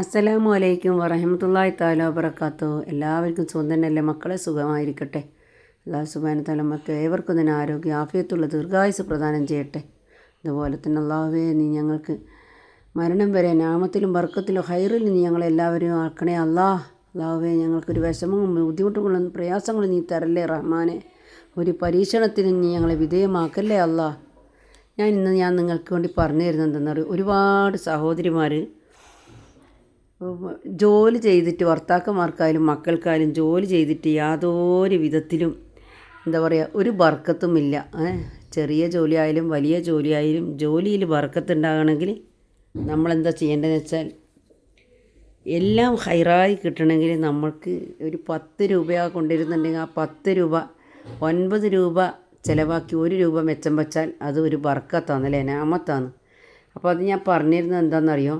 അസ്സലാമു അലൈക്കും വറഹമത്തല്ലാഹി താല വബർക്കാത്തു എല്ലാവർക്കും സ്വന്തം തന്നെയല്ലേ? മക്കളെ സുഖമായിരിക്കട്ടെ. അള്ളാഹു സുബാന തല മക്കൾ ഏവർക്കും തന്നെ ആരോഗ്യ ആഫിയത്തുള്ള ദീർഘായുസ് പ്രദാനം ചെയ്യട്ടെ. അതുപോലെ തന്നെ അള്ളാഹുവേ നീ ഞങ്ങൾക്ക് മരണം വരെ നാമത്തിലും വർക്കത്തിലും ഹൈറിൽ നീ ഞങ്ങളെല്ലാവരെയും ആക്കണേ അള്ളാഹ് അള്ളാഹുവേ ഞങ്ങൾക്കൊരു വിഷമവും ബുദ്ധിമുട്ടുകളും പ്രയാസങ്ങളും നീ തരല്ലേ റഹ്മാനെ? ഒരു പരീക്ഷണത്തിന് നീ ഞങ്ങളെ വിധേയമാക്കല്ലേ അള്ളാഹ് ഞാൻ ഇന്ന് ഞാൻ നിങ്ങൾക്ക് വേണ്ടി പറഞ്ഞു തരുന്നത് എന്തെന്നറിയോ ഒരുപാട് സഹോദരിമാർ ജോലി ചെയ്തിട്ട് ഭർത്താക്കന്മാർക്കായാലും മക്കൾക്കായാലും ജോലി ചെയ്തിട്ട് യാതൊരു വിധത്തിലും എന്താ പറയുക ഒരു ബർക്കത്തുമില്ല. ചെറിയ ജോലിയായാലും വലിയ ജോലിയായാലും ജോലിയിൽ ബർക്കത്തുണ്ടാകണമെങ്കിൽ നമ്മളെന്താ ചെയ്യേണ്ടതെന്ന് വെച്ചാൽ എല്ലാം ഹൈറായി കിട്ടണമെങ്കിൽ നമ്മൾക്ക് ഒരു പത്ത് രൂപ കൊണ്ടിരുന്നുണ്ടെങ്കിൽ ആ പത്ത് രൂപ ഒൻപത് രൂപ ചിലവാക്കി ഒരു രൂപ മെച്ചം വെച്ചാൽ അത് ഒരു ബർക്കത്താണ് അല്ലേ നാമത്താണ് അപ്പോൾ അത് ഞാൻ പറഞ്ഞിരുന്നത് എന്താണെന്നറിയോ?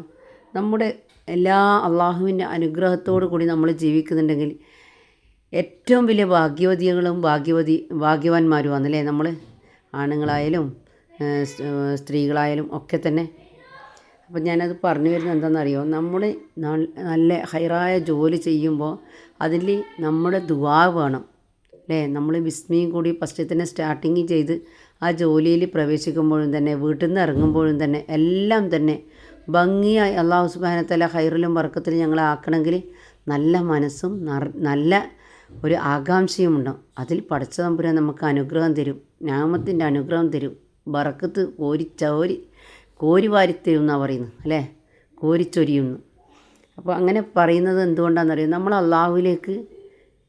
നമ്മുടെ എല്ലാ അള്ളാഹുവിന്റെ അനുഗ്രഹത്തോടു കൂടി നമ്മൾ ജീവിക്കുന്നുണ്ടെങ്കിൽ ഏറ്റവും വലിയ ഭാഗ്യവതികളും ഭാഗ്യവതി ഭാഗ്യവാന്മാരുമാണ് അല്ലേ നമ്മൾ? ആണുങ്ങളായാലും സ്ത്രീകളായാലും ഒക്കെ തന്നെ. അപ്പം ഞാനത് പറഞ്ഞു വരുന്നത് എന്താണെന്നറിയോ? നമ്മൾ നല്ല ഹൈറായ ജോലി ചെയ്യുമ്പോൾ അതിൽ നമ്മുടെ ദുവാ വേണം. അല്ലേ? നമ്മൾ വിസ്മയും കൂടി ഫസ്റ്റ് തന്നെ സ്റ്റാർട്ടിങ് ചെയ്ത് ആ ജോലിയിൽ പ്രവേശിക്കുമ്പോഴും തന്നെ വീട്ടിൽ നിന്ന് ഇറങ്ങുമ്പോഴും തന്നെ എല്ലാം തന്നെ ഭംഗിയായി അള്ളാഹു സുബാനത്തല ഹൈറിലും വർക്കത്തിലും ഞങ്ങളെ ആക്കണമെങ്കിൽ നല്ല മനസ്സും നല്ല ഒരു ആകാംക്ഷയും ഉണ്ടാവും. അതിൽ പഠിച്ച തമ്പുരാൻ നമുക്ക് അനുഗ്രഹം തരും. നാമത്തിന്റെ അനുഗ്രഹം തരും. ബറക്കത്ത് കോരി ചോരി കോരി എന്നാണ് പറയുന്നത് അല്ലേ? കോരിച്ചൊരിയുന്നു അപ്പോൾ അങ്ങനെ പറയുന്നത് എന്തുകൊണ്ടാണെന്നറിയോ? നമ്മൾ അള്ളാഹുവിലേക്ക്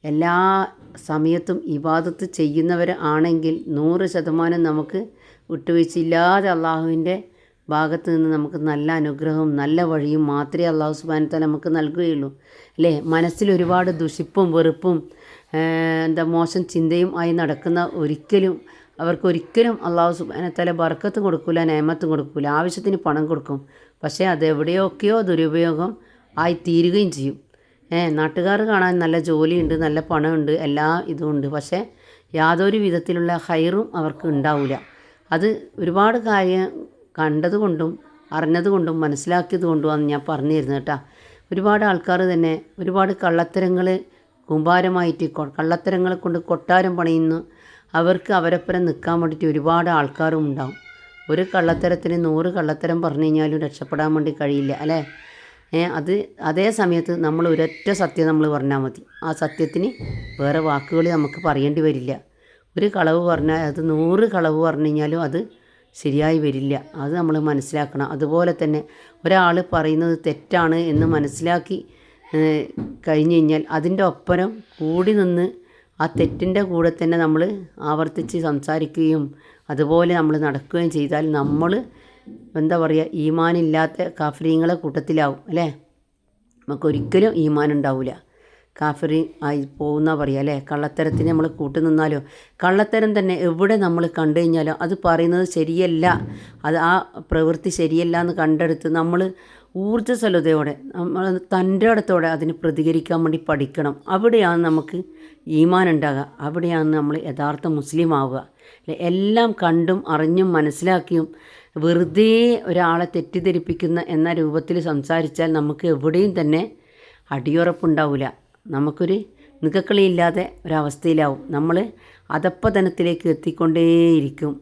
എല്ലാ സമയത്തും ഇബാദത്ത് ചെയ്യുന്നവരാണെങ്കിൽ നൂറ് ശതമാനം നമുക്ക് വിട്ടുവീഴ്ചയില്ലാതെ അള്ളാഹുവിന്റെ ഭാഗത്ത് നിന്ന് നമുക്ക് നല്ല അനുഗ്രഹവും നല്ല വഴിയും മാത്രമേ അള്ളാഹു സുബാനത്തെ നമുക്ക് നൽകുകയുള്ളൂ. അല്ലേ? മനസ്സിൽ ഒരുപാട് ദുഷിപ്പും വെറുപ്പും ഏഹ്, എന്താ മോശം ചിന്തയും ആയി നടക്കുന്ന ഒരിക്കലും അവർക്ക് ഒരിക്കലും അള്ളാഹു സുബാനത്തല ബർക്കത്ത് കൊടുക്കില്ല നേമത്തും കൊടുക്കില്ല ആവശ്യത്തിന് പണം കൊടുക്കും. പക്ഷേ അത് എവിടെയൊക്കെയോ ദുരുപയോഗം ആയി തീരുകയും ചെയ്യും. ഏ നാട്ടുകാർ കാണാൻ നല്ല ജോലിയുണ്ട് നല്ല പണമുണ്ട് എല്ലാ ഇതും ഉണ്ട്. പക്ഷേ യാതൊരു വിധത്തിലുള്ള ഹൈറും അവർക്ക് ഉണ്ടാവില്ല അത് ഒരുപാട് കാര്യം കണ്ടതുകൊണ്ടും അറിഞ്ഞതുകൊണ്ടും മനസ്സിലാക്കിയത് കൊണ്ടുമാണ് ഞാൻ പറഞ്ഞു തരുന്നത് കേട്ടോ. ഒരുപാട് ആൾക്കാർ തന്നെ ഒരുപാട് കള്ളത്തരങ്ങൾ കുമ്പാരമായിട്ട് കള്ളത്തരങ്ങളെ കൊണ്ട് കൊട്ടാരം പണിയുന്നു. അവർക്ക് അവരപ്പുറം നിൽക്കാൻ വേണ്ടിയിട്ട് ഒരുപാട് ആൾക്കാരും ഉണ്ടാവും. ഒരു കള്ളത്തരത്തിന് നൂറ് കള്ളത്തരം പറഞ്ഞു കഴിഞ്ഞാലും രക്ഷപ്പെടാൻ വേണ്ടി കഴിയില്ല അല്ലേ? അത് അതേ സമയത്ത് നമ്മൾ ഒരൊറ്റ സത്യം നമ്മൾ പറഞ്ഞാൽ മതി. ആ സത്യത്തിന് വേറെ വാക്കുകൾ നമുക്ക് പറയേണ്ടി വരില്ല. ഒരു കളവ് പറഞ്ഞാൽ അത് നൂറ് കളവ് പറഞ്ഞു കഴിഞ്ഞാലും അത് ശരിയായി വരില്ല. അത് നമ്മൾ മനസ്സിലാക്കണം. അതുപോലെ തന്നെ ഒരാൾ പറയുന്നത് തെറ്റാണ് എന്ന് മനസ്സിലാക്കി കഴിഞ്ഞു കഴിഞ്ഞ് കഴിഞ്ഞാൽ അതിന്റെ ഒപ്പരം കൂടി നിന്ന് ആ തെറ്റിന്റെ കൂടെ തന്നെ നമ്മൾ ആവർത്തിച്ച് സംസാരിക്കുകയും അതുപോലെ നമ്മൾ നടക്കുകയും ചെയ്താൽ നമ്മൾ എന്താ പറയുക ഈമാനില്ലാത്ത കാഫര്യങ്ങളെ കൂട്ടത്തിലാവും അല്ലേ? നമുക്കൊരിക്കലും ഈമാൻ ഉണ്ടാവില്ല. കാഫറി ആയി പോകുന്ന പറയുക അല്ലേ? കള്ളത്തരത്തിന് നമ്മൾ കൂട്ടു നിന്നാലോ? കള്ളത്തരം തന്നെ എവിടെ നമ്മൾ കണ്ടു കഴിഞ്ഞാലോ അത് പറയുന്നത് ശരിയല്ല. അത് ആ പ്രവൃത്തി ശരിയല്ല എന്ന് കണ്ടെടുത്ത് നമ്മൾ ഊർജസ്വലതയോടെ നമ്മൾ തന്റെ അടുത്തോടെ അതിന് പ്രതികരിക്കാൻ വേണ്ടി പഠിക്കണം. അവിടെയാണ് നമുക്ക് ഈമാൻ ഉണ്ടാകുക. അവിടെയാണ് നമ്മൾ യഥാർത്ഥ മുസ്ലിം ആവുക. എല്ലാം കണ്ടും അറിഞ്ഞും മനസ്സിലാക്കിയും വെറുതെ ഒരാളെ തെറ്റിദ്ധരിപ്പിക്കുന്ന എന്ന രൂപത്തിൽ സംസാരിച്ചാൽ നമുക്ക് എവിടെയും തന്നെ അടിയുറപ്പുണ്ടാവില്ല നമുക്കൊരു നികക്കളിയില്ലാതെ ഒരവസ്ഥയിലാവും. നമ്മൾ അധപ്പതനത്തിലേക്ക് എത്തിക്കൊണ്ടേയിരിക്കും.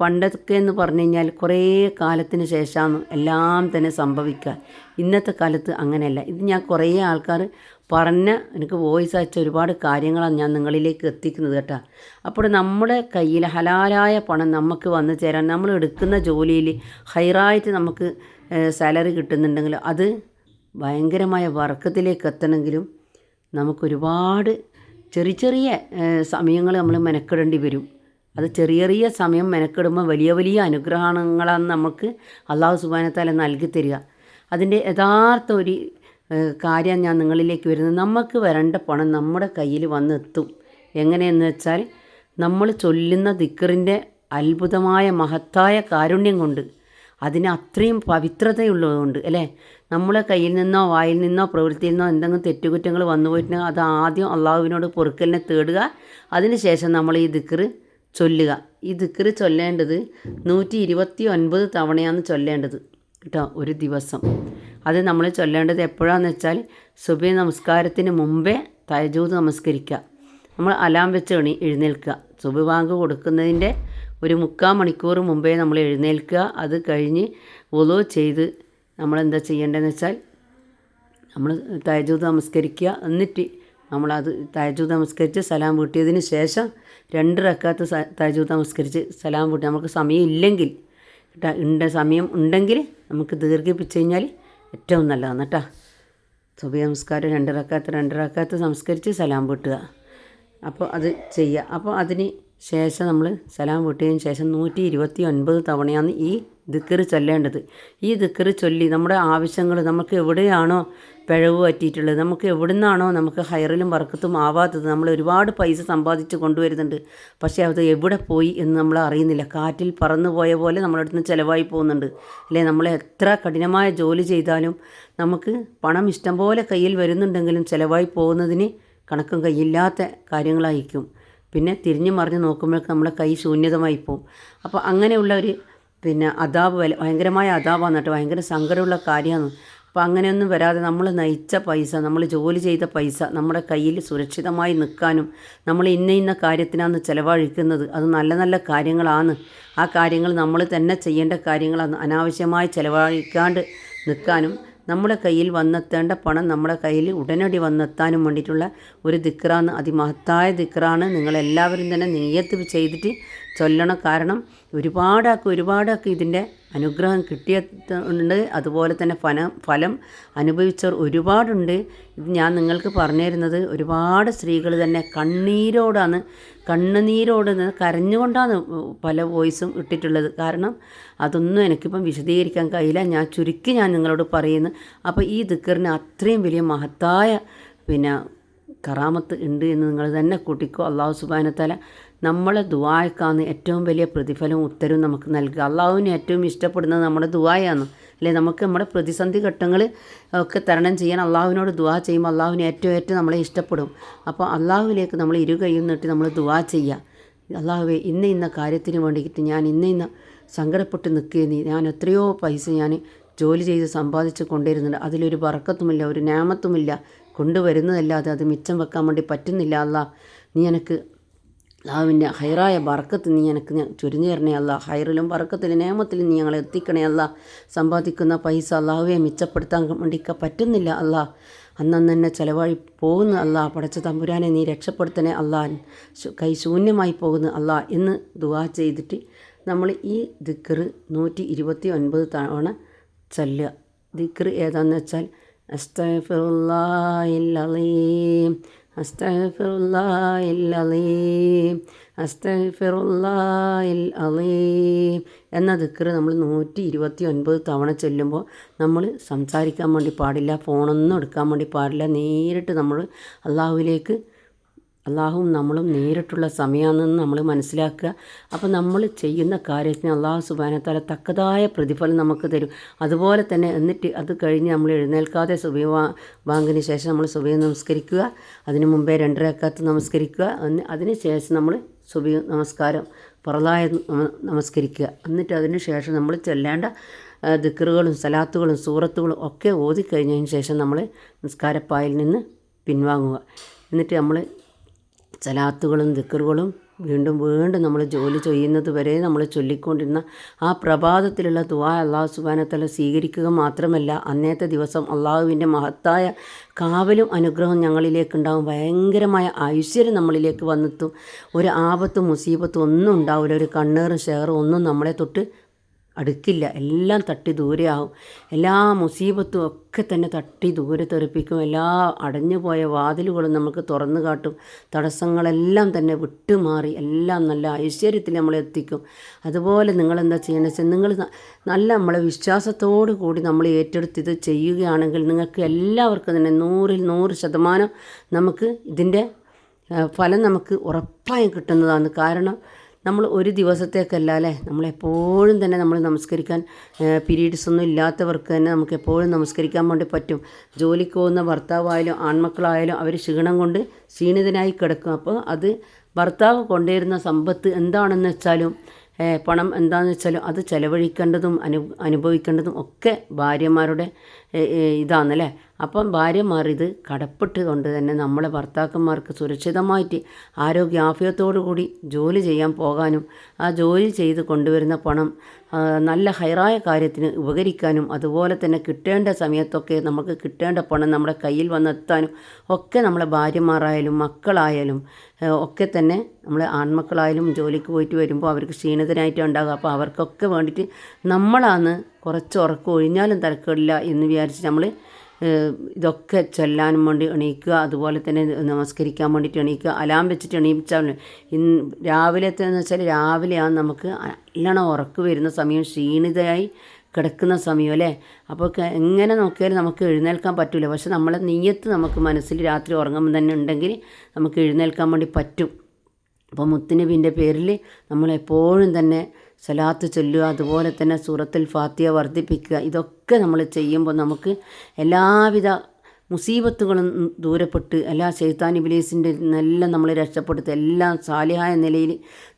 പണ്ടൊക്കെ എന്ന് പറഞ്ഞു കഴിഞ്ഞാൽ കുറേ കാലത്തിന് ശേഷമാണ് എല്ലാം തന്നെ സംഭവിക്കുക. ഇന്നത്തെ കാലത്ത് അങ്ങനെയല്ല. ഇത് ഞാൻ കുറേ ആൾക്കാർ പറഞ്ഞ എനിക്ക് വോയിസ് അയച്ച ഒരുപാട് കാര്യങ്ങളാണ് ഞാൻ നിങ്ങളിലേക്ക് എത്തിക്കുന്നത് കേട്ടോ. അപ്പോൾ നമ്മുടെ കയ്യിൽ ഹലാലായ പണം നമുക്ക് വന്നു ചേരാൻ നമ്മൾ എടുക്കുന്ന ജോലിയിൽ ഹൈറായിട്ട് നമുക്ക് സാലറി കിട്ടുന്നുണ്ടെങ്കിൽ അത് ഭയങ്കരമായ വർക്കത്തിലേക്ക് എത്തണമെങ്കിലും നമുക്കൊരുപാട് ചെറിയ ചെറിയ സമയങ്ങൾ നമ്മൾ മെനക്കെടേണ്ടി വരും. അത് ചെറിയ ചെറിയ സമയം മെനക്കെടുമ്പോൾ വലിയ വലിയ അനുഗ്രഹങ്ങളാണ് നമുക്ക് അള്ളാഹു സുബാനത്താല നൽകി തരിക. അതിന്റെ യഥാർത്ഥ ഒരു കാര്യം ഞാൻ നിങ്ങളിലേക്ക് വരുന്നത് നമുക്ക് വരേണ്ട പണം നമ്മുടെ കയ്യിൽ വന്നെത്തും. എങ്ങനെയെന്ന് വെച്ചാൽ നമ്മൾ ചൊല്ലുന്ന ദിക്കറിന്റെ അത്ഭുതമായ മഹത്തായ കാരുണ്യം കൊണ്ട് അതിന് അത്രയും പവിത്രതയുള്ളതുകൊണ്ട് അല്ലേ? നമ്മളെ കയ്യിൽ നിന്നോ വായിൽ നിന്നോ പ്രവൃത്തിയിൽ നിന്നോ എന്തെങ്കിലും തെറ്റുകുറ്റങ്ങൾ വന്നു പോയിട്ടുണ്ടെങ്കിൽ അത് ആദ്യം അള്ളാഹുവിനോട് പൊറുക്കലിനെ തേടുക. അതിനുശേഷം നമ്മൾ ഈ ദിക്കറ് ചൊല്ലുക. ഈ ദിക്കറ് ചൊല്ലേണ്ടത് നൂറ്റി ഇരുപത്തി ഒൻപത് തവണയാണ് ചൊല്ലേണ്ടത് കേട്ടോ ഒരു ദിവസം. അത് നമ്മൾ ചൊല്ലേണ്ടത് എപ്പോഴാണെന്ന് വെച്ചാൽ സുബഹി നമസ്കാരത്തിന് മുമ്പേ തയജൂത് നമസ്കരിക്കുക. നമ്മൾ അലാം വെച്ച് എണി എഴുന്നേൽക്കുക. സുബി ബാങ്ക് കൊടുക്കുന്നതിന്റെ ഒരു മുക്കാൽ മണിക്കൂർ മുമ്പേ നമ്മൾ എഴുന്നേൽക്കുക. അത് കഴിഞ്ഞ് ഒലോ ചെയ്ത് നമ്മൾ എന്താ ചെയ്യേണ്ടതെന്ന് വെച്ചാൽ നമ്മൾ തയജൂത് നമസ്കരിക്കുക. എന്നിട്ട് നമ്മളത് തയജൂത് നമസ്കരിച്ച് സലാം വീട്ടിയതിന് ശേഷം രണ്ട് റക്കാത്ത് തയജൂത് നമസ്കരിച്ച് സലാം വീട്ടി നമുക്ക് സമയം ഇല്ലെങ്കിൽ ഉണ്ട ഉണ്ട് സമയം ഉണ്ടെങ്കിൽ നമുക്ക് ദീർഘിപ്പിച്ച് കഴിഞ്ഞാൽ ഏറ്റവും നല്ലതാണ് കേട്ടോ. സുബി നമസ്കാരം രണ്ട് റക്കാത്ത് രണ്ട് റക്കാത്ത് സംസ്കരിച്ച് സലാം വീട്ടുക. അപ്പോൾ അത് ചെയ്യുക. അപ്പോൾ അതിന് ശേഷം നമ്മൾ സലാം പൊട്ടിയതിന് ശേഷം നൂറ്റി ഇരുപത്തി ഒൻപത് തവണയാണ് ഈ ദിക്കറ് ചൊല്ലേണ്ടത്. ഈ ദിക്കറ് ചൊല്ലി നമ്മുടെ ആവശ്യങ്ങൾ നമുക്ക് എവിടെയാണോ പിഴവ് പറ്റിയിട്ടുള്ളത് നമുക്ക് എവിടെ നിന്നാണോ നമുക്ക് ഹയറിലും വർക്കത്തും ആവാത്തത് നമ്മൾ ഒരുപാട് പൈസ സമ്പാദിച്ച് കൊണ്ടുവരുന്നുണ്ട്. പക്ഷേ അത് എവിടെ പോയി എന്ന് നമ്മൾ അറിയുന്നില്ല. കാറ്റിൽ പറന്നു പോയ പോലെ നമ്മളടുത്ത് നിന്ന് ചിലവായി പോകുന്നുണ്ട്. അല്ലേ? നമ്മൾ എത്ര കഠിനമായ ജോലി ചെയ്താലും നമുക്ക് പണം ഇഷ്ടം പോലെ കയ്യിൽ വരുന്നുണ്ടെങ്കിലും ചിലവായി പോകുന്നതിന് കണക്കും കയ്യില്ലാത്ത കാര്യങ്ങളായിരിക്കും. പിന്നെ തിരിഞ്ഞു മറിഞ്ഞ് നോക്കുമ്പോഴേക്ക് നമ്മുടെ കൈ ശൂന്യതമായി പോകും അപ്പോൾ അങ്ങനെയുള്ള ഒരു പിന്നെ അതാപ് വില ഭയങ്കരമായ അതാപാന്ന് കേട്ടോ. ഭയങ്കര സങ്കടമുള്ള കാര്യമാണ്. അപ്പോൾ അങ്ങനെയൊന്നും വരാതെ നമ്മൾ നയിച്ച പൈസ നമ്മൾ ജോലി ചെയ്ത പൈസ നമ്മുടെ കയ്യിൽ സുരക്ഷിതമായി നിൽക്കാനും നമ്മൾ ഇന്ന ഇന്ന കാര്യത്തിനാണ് ചിലവഴിക്കുന്നത് അത് നല്ല നല്ല കാര്യങ്ങളാണ്. ആ കാര്യങ്ങൾ നമ്മൾ തന്നെ ചെയ്യേണ്ട കാര്യങ്ങളാണ് അനാവശ്യമായി ചിലവഴിക്കാണ്ട് നിൽക്കാനും നമ്മുടെ കയ്യിൽ വന്നെത്തേണ്ട പണം നമ്മുടെ കയ്യിൽ ഉടനടി വന്നെത്താനും വേണ്ടിയിട്ടുള്ള ഒരു ദിക്റാണ് അതിമഹത്തായ ദിക്റാണ്. നിങ്ങളെല്ലാവരും തന്നെ നെയ്യത്ത് ചെയ്തിട്ട് ചൊല്ലണം. കാരണം ഒരുപാടാക്ക് ഒരുപാടാക്ക് ഇതിന്റെ അനുഗ്രഹം കിട്ടിയുണ്ട് അതുപോലെ തന്നെ ഫലം ഫലം അനുഭവിച്ചവർ ഒരുപാടുണ്ട്. ഇത് ഞാൻ നിങ്ങൾക്ക് പറഞ്ഞു തരുന്നത് ഒരുപാട് സ്ത്രീകൾ തന്നെ കണ്ണീരോടാണ് കണ്ണുനീരോട് കരഞ്ഞുകൊണ്ടാണ് പല വോയിസും ഇട്ടിട്ടുള്ളത്. കാരണം അതൊന്നും എനിക്കിപ്പം വിശദീകരിക്കാൻ കഴിയില്ല. ഞാൻ ചുരുക്കി ഞാൻ നിങ്ങളോട് പറയുന്നു. അപ്പോൾ ഈ ദിക്കറിന് അത്രയും വലിയ മഹത്തായ പിന്നെ കറാമത്ത് ഉണ്ട് എന്ന് നിങ്ങൾ തന്നെ കൂട്ടിക്കോ. അള്ളാഹു സുബാനത്തല നമ്മളെ ദുവായക്കാന്ന് ഏറ്റവും വലിയ പ്രതിഫലവും ഉത്തരവും നമുക്ക് നൽകുക. അള്ളാഹുവിന് ഏറ്റവും ഇഷ്ടപ്പെടുന്നത് നമ്മുടെ ദുവായാണ് അല്ലെ? നമുക്ക് നമ്മുടെ പ്രതിസന്ധി ഘട്ടങ്ങൾ ഒക്കെ തരണം ചെയ്യാൻ അള്ളാഹുവിനോട് ദുവാ ചെയ്യുമ്പോൾ അള്ളാഹുവിന് ഏറ്റവും ഏറ്റവും നമ്മളെ ഇഷ്ടപ്പെടും. അപ്പോൾ അള്ളാഹുവിലേക്ക് നമ്മൾ ഇരു കൈയും നീട്ടി നമ്മൾ ദുവാ ചെയ്യുക. അള്ളാഹുവെ ഇന്ന ഇന്ന കാര്യത്തിന് വേണ്ടിയിട്ട് ഞാൻ ഇന്ന ഇന്ന സങ്കടപ്പെട്ട് നിൽക്കുകയെന്ന് ഞാൻ എത്രയോ പൈസ ഞാൻ ജോലി ചെയ്ത് സമ്പാദിച്ച് കൊണ്ടുവരുന്നുണ്ട്. അതിലൊരു വറക്കത്തുമില്ല ഒരു നാമത്തുമില്ല കൊണ്ടുവരുന്നതല്ലാതെ അത് മിച്ചം വെക്കാൻ വേണ്ടി പറ്റുന്നില്ല. അല്ല നീ എനിക്ക് അള്ളാഹുവിന്റെ ഹൈറായ ബറക്കത്ത് നീ എനിക്ക് ചുരിഞ്ഞു തരണേ അല്ല. ഹൈറിലും ബറക്കത്തിലും നിയമത്തിലും നീ ഞങ്ങളെ എത്തിക്കണേ അല്ല. സമ്പാദിക്കുന്ന പൈസ അള്ളാഹുവെ മിച്ചപ്പെടുത്താൻ വേണ്ടിക്ക പറ്റുന്നില്ല അല്ല. അന്നന്ന് തന്നെ ചിലവായി പോകുന്നു അല്ല. പടച്ച തമ്പുരാനെ നീ രക്ഷപ്പെടുത്തണേ അല്ല. കൈ ശൂന്യമായി പോകുന്നു അല്ല എന്ന് ദുവാ ചെയ്തിട്ട് നമ്മൾ ഈ ദിക്കർ നൂറ്റി ഇരുപത്തി ഒൻപത് തവണ ചൊല്ലുക. ദിക്കർ ഏതാണെന്ന് വെച്ചാൽ എന്ന ദിക്കറ് നമ്മൾ നൂറ്റി ഇരുപത്തി ഒൻപത് തവണ ചൊല്ലുമ്പോൾ നമ്മൾ സംസാരിക്കാൻ വേണ്ടി പാടില്ല ഫോണൊന്നും എടുക്കാൻ വേണ്ടി പാടില്ല. നേരിട്ട് നമ്മൾ അള്ളാഹുവിലേക്ക് അള്ളാഹുവും നമ്മളും നേരിട്ടുള്ള സമയമാണെന്ന് നമ്മൾ മനസ്സിലാക്കുക. അപ്പോൾ നമ്മൾ ചെയ്യുന്ന കാര്യത്തിന് അള്ളാഹു സുബാനത്താല തക്കതായ പ്രതിഫലം നമുക്ക് തരും. അതുപോലെ തന്നെ എന്നിട്ട് അത് കഴിഞ്ഞ് നമ്മൾ എഴുന്നേൽക്കാതെ സുബൈ ബാങ്കിന് ശേഷം നമ്മൾ സുബൈ നമസ്കരിക്കുക. അതിന് മുമ്പേ രണ്ടരക്കാത്ത് നമസ്കരിക്കുക. അതിന് ശേഷം നമ്മൾ സുബൈ നമസ്കാരം പുറലായ നമസ്കരിക്കുക. എന്നിട്ട് അതിന് ശേഷം നമ്മൾ ചെല്ലേണ്ട ദിക്കറുകളും സലാത്തുകളും സൂറത്തുകളും ഒക്കെ ഓതിക്കഴിഞ്ഞതിന് ശേഷം നമ്മൾ നിസ്കാരപ്പായിൽ നിന്ന് പിൻവാങ്ങുക. എന്നിട്ട് നമ്മൾ സലാത്തുകളും ദിക്കറുകളും വീണ്ടും വീണ്ടും നമ്മൾ ജോലി ചെയ്യുന്നത് വരെ നമ്മൾ ചൊല്ലിക്കൊണ്ടിരുന്ന ആ പ്രഭാതത്തിലുള്ള ദുആ അള്ളാഹു സുബാനത്തല സ്വീകരിക്കുക മാത്രമല്ല അന്നത്തെ ദിവസം അള്ളാഹുവിന്റെ മഹത്തായ കാവലും അനുഗ്രഹവും ഞങ്ങളിലേക്ക് ഉണ്ടാവും ഭയങ്കരമായ ഐശ്വര്യം നമ്മളിലേക്ക് വന്നെത്തും. ഒരു ആപത്തും മുസീബത്തും ഒന്നും ഉണ്ടാവില്ല. ഒരു കണ്ണേറും ഷെയറും ഒന്നും നമ്മളെ തൊട്ട് അടുക്കില്ല. എല്ലാം തട്ടി ദൂരെയാവും എല്ലാ മുസീബത്തും ഒക്കെ തന്നെ തട്ടി ദൂരെ തെറിപ്പിക്കും. എല്ലാ അടഞ്ഞുപോയ വാതിലുകളും നമുക്ക് തുറന്നു കാട്ടും. തടസ്സങ്ങളെല്ലാം തന്നെ വിട്ടുമാറി എല്ലാം നല്ല ഐശ്വര്യത്തിൽ നമ്മളെ എത്തിക്കും. അതുപോലെ നിങ്ങളെന്താ ചെയ്യണമെന്ന് വെച്ചാൽ നിങ്ങൾ നല്ല നമ്മളെ വിശ്വാസത്തോടു കൂടി നമ്മൾ ഏറ്റെടുത്ത് ഇത് ചെയ്യുകയാണെങ്കിൽ നിങ്ങൾക്ക് എല്ലാവർക്കും തന്നെ നൂറിൽ നൂറ് ശതമാനം നമുക്ക് ഇതിന്റെ ഫലം നമുക്ക് ഉറപ്പായും കിട്ടുന്നതാണ്. കാരണം നമ്മൾ ഒരു ദിവസത്തേക്കല്ല അല്ലേ? നമ്മളെപ്പോഴും തന്നെ നമ്മൾ നമസ്കരിക്കാൻ പീരീഡ്സ് ഒന്നും ഇല്ലാത്തവർക്ക് തന്നെ നമുക്ക് എപ്പോഴും നമസ്കരിക്കാൻ വേണ്ടി പറ്റും. ജോലിക്ക് പോകുന്ന ഭർത്താവായാലും ആൺമക്കളായാലും അവർ ക്ഷീണം കൊണ്ട് ക്ഷീണിതനായി കിടക്കും. അപ്പോൾ അത് ഭർത്താവ് കൊണ്ടുവരുന്ന സമ്പത്ത് എന്താണെന്ന് വെച്ചാലും പണം എന്താണെന്ന് വെച്ചാലും അത് ചെലവഴിക്കേണ്ടതും അനു അനുഭവിക്കേണ്ടതും ഒക്കെ ഭാര്യമാരുടെ ഇതാണല്ലേ? അപ്പം ഭാര്യമാർ ഇത് കടപ്പെട്ട് കൊണ്ട് തന്നെ നമ്മളെ ഭർത്താക്കന്മാർക്ക് സുരക്ഷിതമായിട്ട് ആരോഗ്യ ആഫിയത്തോടു കൂടി ജോലി ചെയ്യാൻ പോകാനും ആ ജോലി ചെയ്ത് കൊണ്ടുവരുന്ന പണം നല്ല ഹൈറായ കാര്യത്തിന് ഉപകരിക്കാനും അതുപോലെ തന്നെ കിട്ടേണ്ട സമയത്തൊക്കെ നമുക്ക് കിട്ടേണ്ട പണം നമ്മുടെ കയ്യിൽ വന്നെത്താനും ഒക്കെ നമ്മളെ ഭാര്യമാരായാലും മക്കളായാലും ഒക്കെ തന്നെ നമ്മളെ ആൺമക്കളായാലും ജോലിക്ക് പോയിട്ട് വരുമ്പോൾ അവർക്ക് ക്ഷീണിതനായിട്ട് ഉണ്ടാകുക അപ്പോൾ അവർക്കൊക്കെ വേണ്ടിയിട്ട് നമ്മളാണ് കുറച്ച് ഉറക്കം ഒഴിഞ്ഞാലും തിരക്കില്ല എന്ന് വിചാരിച്ച് നമ്മൾ ഇതൊക്കെ ചൊല്ലാനും വേണ്ടി എണീക്കുക അതുപോലെ തന്നെ നമസ്കരിക്കാൻ വേണ്ടിയിട്ട് എണീക്കുക അലാം വെച്ചിട്ട് എണീപ്പിച്ചാൽ ഇന്ന് രാവിലത്തെ എന്ന് വെച്ചാൽ രാവിലെയാണ് നമുക്ക് നല്ലോണം ഉറക്ക് വരുന്ന സമയം ക്ഷീണിതയായി കിടക്കുന്ന സമയം അല്ലേ? അപ്പോൾ എങ്ങനെ നോക്കിയാലും നമുക്ക് എഴുന്നേൽക്കാൻ പറ്റില്ല പക്ഷെ നമ്മളെ നീയത്ത് നമുക്ക് മനസ്സിൽ രാത്രി ഉറങ്ങുമ്പോൾ തന്നെ ഉണ്ടെങ്കിൽ നമുക്ക് എഴുന്നേൽക്കാൻ വേണ്ടി പറ്റും. അപ്പോൾ മുത്തുനബിന്റെ പേരിൽ നമ്മളെപ്പോഴും തന്നെ സലാത്ത് ചൊല്ലുക അതുപോലെ തന്നെ സൂറത്തിൽ ഫാത്തിയ വർദ്ധിപ്പിക്കുക ഇതൊക്കെ നമ്മൾ ചെയ്യുമ്പോൾ നമുക്ക് എല്ലാവിധ മുസീബത്തുകളും ദൂരപ്പെട്ട് എല്ലാ ശൈത്താൻ ഇബിലീസിന്റെ എല്ലാം നമ്മൾ രക്ഷപ്പെടുത്തുക എല്ലാം സാലിഹായ നിലയിൽ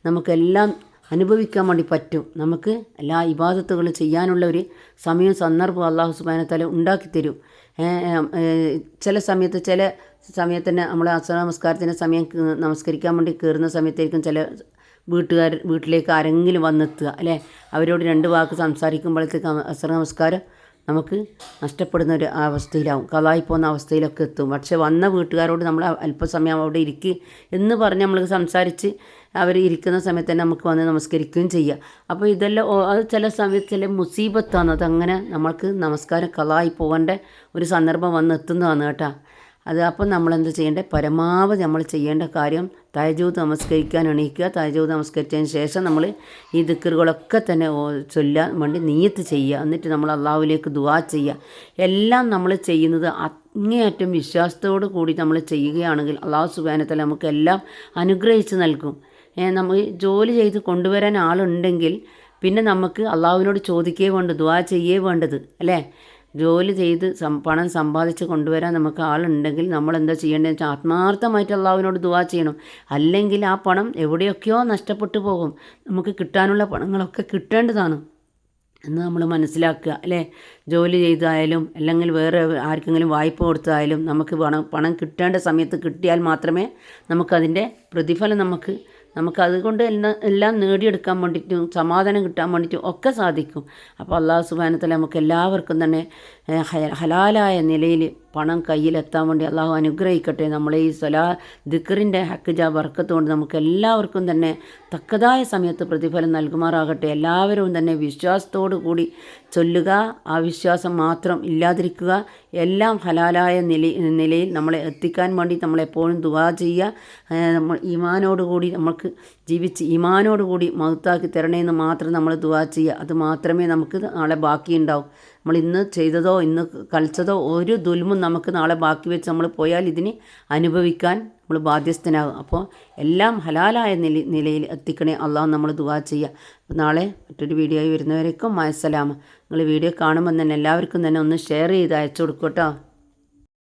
നമുക്കെല്ലാം അനുഭവിക്കാൻ വേണ്ടി പറ്റും. നമുക്ക് എല്ലാ ഇബാദത്തുകൾ ചെയ്യാനുള്ള ഒരു സമയവും സന്ദർഭവും അള്ളാഹു സുബാനത്താല ഉണ്ടാക്കി തരും ഏ, ഏ, ചില സമയത്ത് ചില സമയത്ത് തന്നെ നമ്മൾ അസർ നമസ്കാരത്തിന്റെ സമയം നമസ്കരിക്കാൻ വേണ്ടി കയറുന്ന സമയത്തായിരിക്കും ചില വീട്ടുകാർ വീട്ടിലേക്ക് ആരെങ്കിലും വന്നെത്തുക അല്ലേ? അവരോട് രണ്ട് വാക്ക് സംസാരിക്കുമ്പോഴത്തേക്ക് അസ്ര നമസ്കാരം നമുക്ക് നഷ്ടപ്പെടുന്ന ഒരു അവസ്ഥയിലാവും. കളായി പോകുന്ന അവസ്ഥയിലൊക്കെ എത്തും. പക്ഷെ വന്ന വീട്ടുകാരോട് നമ്മൾ അല്പസമയം അവിടെ ഇരിക്കുക എന്ന് പറഞ്ഞ് നമ്മൾ സംസാരിച്ച് അവർ ഇരിക്കുന്ന സമയത്ത് തന്നെ നമുക്ക് വന്ന് നമസ്കരിക്കുകയും ചെയ്യാം. അപ്പോൾ ഇതെല്ലാം അത് ചില സമയത്ത് ചില മുസീബത്താണ്. അതങ്ങനെ നമ്മൾക്ക് നമസ്കാരം കളായി പോകേണ്ട ഒരു സന്ദർഭം വന്ന് എത്തുന്നതാണ് കേട്ടോ. അത് അപ്പം നമ്മൾ എന്ത് ചെയ്യേണ്ടത് പരമാവധി നമ്മൾ ചെയ്യേണ്ട കാര്യം തയജൂത് നമസ്കരിക്കാൻ എണീക്കുക. തയജൂത് നമസ്കരിച്ചതിന് ശേഷം നമ്മൾ ഈ ദിക്കറുകളൊക്കെ തന്നെ ചൊല്ലാൻ വേണ്ടി നീയത്ത് ചെയ്യുക. എന്നിട്ട് നമ്മൾ അള്ളാഹുലേക്ക് ദുവാ ചെയ്യുക. എല്ലാം നമ്മൾ ചെയ്യുന്നത് അങ്ങേയറ്റം വിശ്വാസത്തോടു കൂടി നമ്മൾ ചെയ്യുകയാണെങ്കിൽ അള്ളാഹു സുബാനത്തല നമുക്ക് എല്ലാം അനുഗ്രഹിച്ച് നൽകും. നമ്മൾ ജോലി ചെയ്ത് കൊണ്ടുവരാൻ ആളുണ്ടെങ്കിൽ പിന്നെ നമുക്ക് അള്ളാഹുവിനോട് ചോദിക്കേ വേണ്ടത് ദുവാ ചെയ്യേ വേണ്ടത് അല്ലേ? ജോലി ചെയ്ത് പണം സമ്പാദിച്ച് കൊണ്ടുവരാൻ നമുക്ക് ആളുണ്ടെങ്കിൽ നമ്മൾ എന്താ ചെയ്യേണ്ടതെന്ന് വെച്ചാൽ ആത്മാർത്ഥമായിട്ട് അള്ളാവിനോട് ദുവാ ചെയ്യണം. അല്ലെങ്കിൽ ആ പണം എവിടെയൊക്കെയോ നഷ്ടപ്പെട്ടു പോകും. നമുക്ക് കിട്ടാനുള്ള പണങ്ങളൊക്കെ കിട്ടേണ്ടതാണ്. എന്ന് നമ്മൾ മനസ്സിലാക്കുക അല്ലേ? ജോലി ചെയ്തായാലും അല്ലെങ്കിൽ വേറെ ആർക്കെങ്കിലും വായ്പ കൊടുത്തായാലും നമുക്ക് പണം പണം കിട്ടേണ്ട സമയത്ത് കിട്ടിയാൽ മാത്രമേ നമുക്കതിന്റെ പ്രതിഫലം നമുക്ക് നമുക്ക് അതുകൊണ്ട് എല്ലാം എല്ലാം നേടിയെടുക്കാൻ വേണ്ടിയിട്ടും സമാധാനം കിട്ടാൻ വേണ്ടിയിട്ടും ഒക്കെ സാധിക്കും. അപ്പോൾ അള്ളാഹു സുബാനത്തിൽ നമുക്ക് എല്ലാവർക്കും തന്നെ ഹലാലായ നിലയിൽ പണം കയ്യിലെത്താൻ വേണ്ടി അള്ളാഹു അനുഗ്രഹിക്കട്ടെ. നമ്മളെ ഈ സ്വലാ ദിക്കറിന്റെ ഹക്കജ ബർക്കത്ത് കൊണ്ട് നമുക്ക് എല്ലാവർക്കും തന്നെ തക്കതായ സമയത്ത് പ്രതിഫലം നൽകുമാറാകട്ടെ. എല്ലാവരും തന്നെ വിശ്വാസത്തോടു കൂടി ചൊല്ലുക. ആ വിശ്വാസം മാത്രം ഇല്ലാതിരിക്കുക. എല്ലാം ഹലാലായ നില നിലയിൽ നമ്മളെ എത്തിക്കാൻ വേണ്ടി നമ്മളെപ്പോഴും ദുവാ ചെയ്യുക. നമ്മൾ ഈമാനോടുകൂടി നമുക്ക് ജീവിച്ച് ഈമാനോടുകൂടി മഹത്താക്കി തരണേന്ന് മാത്രം നമ്മൾ ദുവാ ചെയ്യുക. അത് മാത്രമേ നമുക്ക് നാളെ ബാക്കിയുണ്ടാവും. നമ്മൾ ഇന്ന് ചെയ്തതോ ഇന്ന് കളിച്ചതോ ഒരു ദുൽമും നമുക്ക് നാളെ ബാക്കി വെച്ച് നമ്മൾ പോയാൽ ഇതിന് അനുഭവിക്കാൻ നമ്മൾ ബാധ്യസ്ഥനാകും. അപ്പോൾ എല്ലാം ഹലാലായ നില നിലയിൽ എത്തിക്കണേ അള്ളാഹ് നമ്മൾ ദുവാ ചെയ്യുക നാളെ മറ്റൊരു വീഡിയോ ആയി വരുന്നവരേക്കും മയസലാമ നിങ്ങൾ വീഡിയോ കാണുമ്പോൾ തന്നെ എല്ലാവർക്കും തന്നെ ഒന്ന് ഷെയർ ചെയ്ത് അയച്ചു കൊടുക്കും കേട്ടോ.